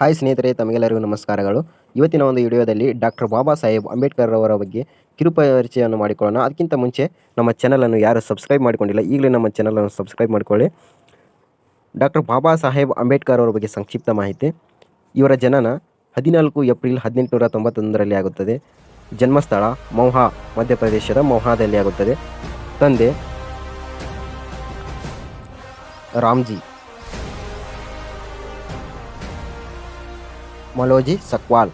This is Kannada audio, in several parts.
ಹಾಯ್ ಸ್ನೇಹಿತರೆ, ತಮಗೆಲ್ಲರಿಗೂ ನಮಸ್ಕಾರಗಳು. ಇವತ್ತಿನ ಒಂದು ವಿಡಿಯೋದಲ್ಲಿ ಡಾಕ್ಟರ್ ಬಾಬಾ ಸಾಹೇಬ್ ಅಂಬೇಡ್ಕರ್ ಅವರ ಬಗ್ಗೆ ಕಿರುಪರಿಚಯವನ್ನು ಮಾಡಿಕೊಳ್ಳೋಣ. ಅದಕ್ಕಿಂತ ಮುಂಚೆ ನಮ್ಮ ಚಾನಲನ್ನು ಯಾರು ಸಬ್ಸ್ಕ್ರೈಬ್ ಮಾಡಿಕೊಂಡಿಲ್ಲ, ಈಗಲೇ ನಮ್ಮ ಚಾನಲನ್ನು ಸಬ್ಸ್ಕ್ರೈಬ್ ಮಾಡಿಕೊಳ್ಳಿ. ಡಾಕ್ಟರ್ ಬಾಬಾ ಸಾಹೇಬ್ ಅಂಬೇಡ್ಕರ್ ಅವರ ಬಗ್ಗೆ ಸಂಕ್ಷಿಪ್ತ ಮಾಹಿತಿ. ಇವರ ಜನನ ಹದಿನಾಲ್ಕು ಏಪ್ರಿಲ್ ಹದಿನೆಂಟುನೂರ ತೊಂಬತ್ತೊಂದರಲ್ಲಿ ಆಗುತ್ತದೆ. ಜನ್ಮಸ್ಥಳ ಮೌಹಾ, ಮಧ್ಯಪ್ರದೇಶದ ಮೌಹಾದಲ್ಲಿ ಆಗುತ್ತದೆ. ತಂದೆ ರಾಮ್ಜಿ. ಮಲೋಜಿ ಸಕ್ವಾಲ್.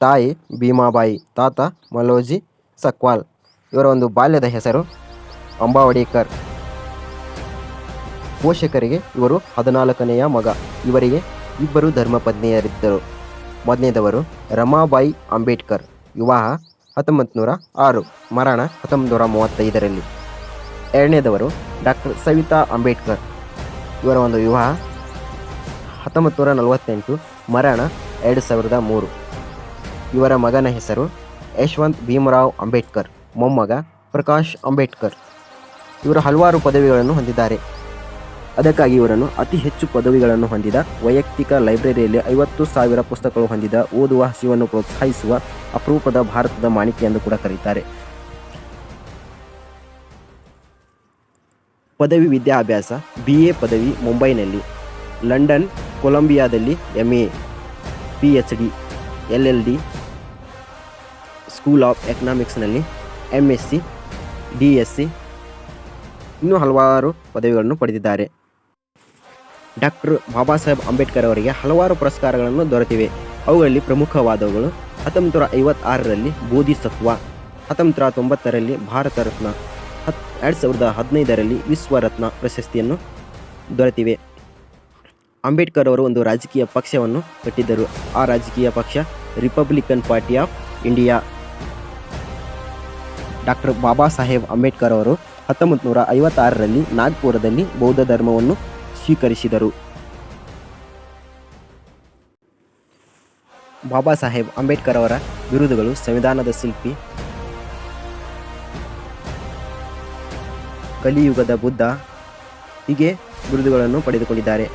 ತಾಯಿ ಭೀಮಾಬಾಯಿ ತಾತ ಮಲೋಜಿ ಸಕ್ವಾಲ್. ಇವರ ಒಂದು ಬಾಲ್ಯದ ಹೆಸರು ಅಂಬಾವಡಿಕರ್. ಪೋಷಕರಿಗೆ ಇವರು ಹದಿನಾಲ್ಕನೆಯ ಮಗ. ಇವರಿಗೆ ಇಬ್ಬರು ಧರ್ಮಪತ್ನಿಯರಿದ್ದರು. ಮೊದಲನೇದವರು ರಮಾಬಾಯಿ ಅಂಬೇಡ್ಕರ್. ವಿವಾಹ ಹತ್ತೊಂಬತ್ತು ನೂರ ಆರು, ಮರಣ ಹತ್ತೊಂಬತ್ತು ನೂರ ಮೂವತ್ತೈದರಲ್ಲಿ. ಎರಡನೇದವರು ಡಾಕ್ಟರ್ ಸವಿತಾ ಅಂಬೇಡ್ಕರ್. ಇವರ ಒಂದು ವಿವಾಹ ಹತ್ತೊಂಬತ್ತು ನೂರ ನಲವತ್ತೆಂಟು, ಮರಣ ಎರಡು ಸಾವಿರದ ಮೂರು ಇವರ ಮಗನ ಹೆಸರು ಯಶವಂತ್ ಭೀಮರಾವ್ ಅಂಬೇಡ್ಕರ್, ಮೊಮ್ಮಗ ಪ್ರಕಾಶ್ ಅಂಬೇಡ್ಕರ್. ಇವರು ಹಲವಾರು ಪದವಿಗಳನ್ನು ಹೊಂದಿದ್ದಾರೆ. ಅದಕ್ಕಾಗಿ ಇವರನ್ನು ಅತಿ ಹೆಚ್ಚು ಪದವಿಗಳನ್ನು ಹೊಂದಿದ ವೈಯಕ್ತಿಕ ಲೈಬ್ರರಿಯಲ್ಲಿ ಐವತ್ತು ಸಾವಿರ ಪುಸ್ತಕಗಳು ಹೊಂದಿದ ಓದುವ ಹಸಿವನ್ನು ಪ್ರೋತ್ಸಾಹಿಸುವ ಅಪರೂಪದ ಭಾರತದ ಮಾಣಿಕೆ ಎಂದು ಕೂಡ ಕರೀತಾರೆ. ಪದವಿ ವಿದ್ಯಾಭ್ಯಾಸ, ಬಿ ಎ ಪದವಿ, ಮುಂಬೈನಲ್ಲಿ London, ಕೊಲಂಬಿಯಾದಲ್ಲಿ M A P H D L L D school of ಎಕನಾಮಿಕ್ಸ್ನಲ್ಲಿ M S C D S C ಇನ್ನೂ ಹಲವಾರು ಪದವಿಗಳನ್ನು ಪಡೆದಿದ್ದಾರೆ. ಡಾಕ್ಟರ್ ಬಾಬಾ ಸಾಹೇಬ್ ಅಂಬೇಡ್ಕರ್ ಅವರಿಗೆ ಹಲವಾರು ಪುರಸ್ಕಾರಗಳನ್ನು ದೊರೆತಿವೆ. ಅವುಗಳಲ್ಲಿ ಪ್ರಮುಖವಾದವುಗಳು ಹತ್ತೊಂಬತ್ತು ನೂರ ಐವತ್ತಾರರಲ್ಲಿ ಬೋಧಿಸತ್ವ ಹತ್ತೊಂಬತ್ತು ನೂರ ತೊಂಬತ್ತರಲ್ಲಿ ಭಾರತ ರತ್ನ, ಹತ್, ಎರಡು ಸಾವಿರದ ಹದಿನೈದರಲ್ಲಿ ವಿಶ್ವರತ್ನ ಪ್ರಶಸ್ತಿಯನ್ನು ದೊರೆತಿವೆ. ಅಂಬೇಡ್ಕರ್ ಅವರು ಒಂದು ರಾಜಕೀಯ ಪಕ್ಷವನ್ನು ಕಟ್ಟಿದ್ದರು. ಆ ರಾಜಕೀಯ ಪಕ್ಷ Republican Party of India doctor Baba Saheb Ambedkar ಅವರು ಹತ್ತೊಂಬತ್ತು ನೂರ ಐವತ್ತಾರರಲ್ಲಿ ನಾಗ್ಪುರದಲ್ಲಿ ಬೌದ್ಧ ಧರ್ಮವನ್ನು ಸ್ವೀಕರಿಸಿದರು. ಬಾಬಾ ಸಾಹೇಬ್ ಅಂಬೇಡ್ಕರ್ ಅವರ ಬಿರುದುಗಳು ಸಂವಿಧಾನದ ಶಿಲ್ಪಿ, ಕಲಿಯುಗದ ಬುದ್ಧ ಹೀಗೆ ಬಿರುದುಗಳನ್ನು ಪಡೆದುಕೊಂಡಿದ್ದಾರೆ.